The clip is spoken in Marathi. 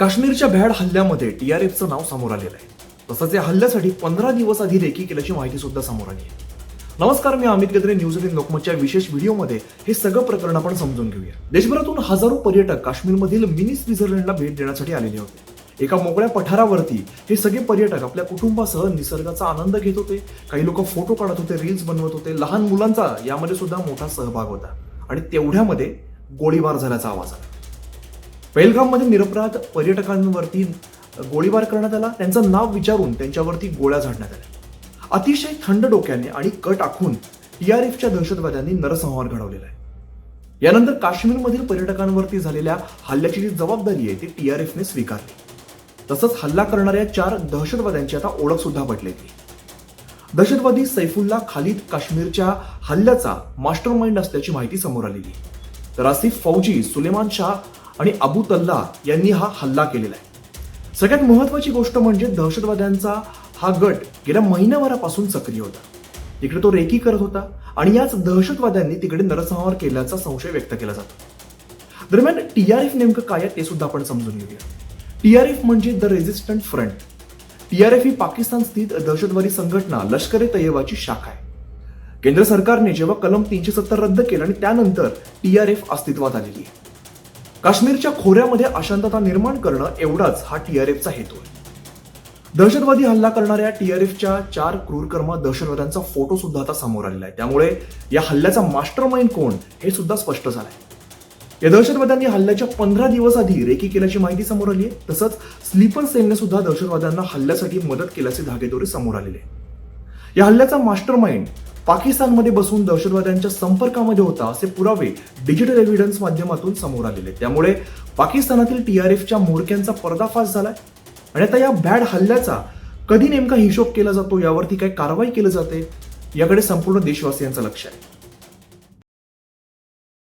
काश्मीरच्या भ्याड हल्ल्यामध्ये टीआरएफचं नाव समोर आलेलं आहे. तसंच या हल्ल्यासाठी पंधरा दिवस आधी रेकी केल्याची माहिती सुद्धा समोर आली आहे. नमस्कार मी अमित गद्रे न्यूज एटीन लोकमतच्या विशेष व्हिडिओमध्ये हे सगळं प्रकरण आपण समजून घेऊया. देशभरातून हजारो पर्यटक काश्मीरमधील मिनी स्वित्झर्लंडला भेट देण्यासाठी आलेले होते. एका मोकळ्या पठारावरती हे सगळे पर्यटक आपल्या कुटुंबासह निसर्गाचा आनंद घेत होते काही लोक फोटो काढत होते रील्स बनवत होते लहान मुलांचा यामध्ये सुद्धा मोठा सहभाग होता. आणि तेवढ्यामध्ये गोळीबार झाल्याचा आवाज आला. पेलगाममध्ये निरपराध पर्यटकांवरती गोळीबार करण्यात आला. त्यांचं नाव विचारून त्यांच्यावरती गोळ्या झाडण्यात आल्या. अतिशय थंड डोक्याने आणि कट आखून टीआरएफच्या दहशतवाद्यांनी नरसंहार घडवलेला आहे. यानंतर काश्मीरमधील पर्यटकांवरती झालेल्या हल्ल्याची जी जबाबदारी आहे ती टीआरएफने स्वीकारली. तसंच हल्ला करणाऱ्या चार दहशतवाद्यांची आता ओळख सुद्धा पटलेली दहशतवादी सैफुल्ला खालिद काश्मीरच्या हल्ल्याचा मास्टर माइंड असल्याची माहिती समोर आलेली तर आसिफ फौजी सुलेमान शाह आणि अबू तल्ला यांनी हा हल्ला केलेला आहे. सगळ्यात महत्वाची गोष्ट म्हणजे दहशतवाद्यांचा हा गट गेल्या महिनाभरापासून सक्रिय होता. तिकडे तो रेकी करत होता आणि याच दहशतवाद्यांनी तिकडे नरसंहार केल्याचा संशय व्यक्त केला जातो. दरम्यान टीआरएफ नेमकं काय आहे ते सुद्धा आपण समजून घेऊया. टी आर एफ म्हणजे द रेझिस्टंट फ्रंट. टीआरएफ ही पाकिस्तान स्थित दहशतवादी संघटना लष्कर ए तय्यबाची शाखा आहे. केंद्र सरकारने जेव्हा कलम तीनशे सत्तर रद्द केलं आणि त्यानंतर टीआरएफ अस्तित्वात आलेली आहे. काश्मीरच्या खोऱ्यामध्ये अशांतता निर्माण करणं एवढाच हा टीआरएफचा हेतू आहे. दहशतवादी हल्ला करणाऱ्या टीआरएफच्या चार क्रूरकर्म दहशतवाद्यांचा फोटो सुद्धा आता समोर आलेला आहे. त्यामुळे या हल्ल्याचा मास्टर माइंड कोण हे सुद्धा स्पष्ट झालं आहे या दहशतवाद्यांनी हल्ल्याच्या पंधरा दिवस आधी रेकी केल्याची माहिती समोर आली आहे. तसंच स्लीपर सेलने सुद्धा दहशतवाद्यांना हल्ल्यासाठी मदत केल्याचे धागेदोरे समोर आलेले या हल्ल्याचा मास्टर माइंड पाकिस्तानमध्ये बसून दहशतवाद्यांच्या संपर्कामध्ये होता असे पुरावे डिजिटल एव्हिडन्स माध्यमातून समोर आलेले. त्यामुळे पाकिस्तानातील टीआरएफच्या म्होरक्यांचा पर्दाफाश झालाय. आणि आता या बॅड हल्ल्याचा कधी नेमका हिशोब केला जातो? यावरती काय कारवाई केली जाते? याकडे संपूर्ण देशवासियांचं लक्ष आहे.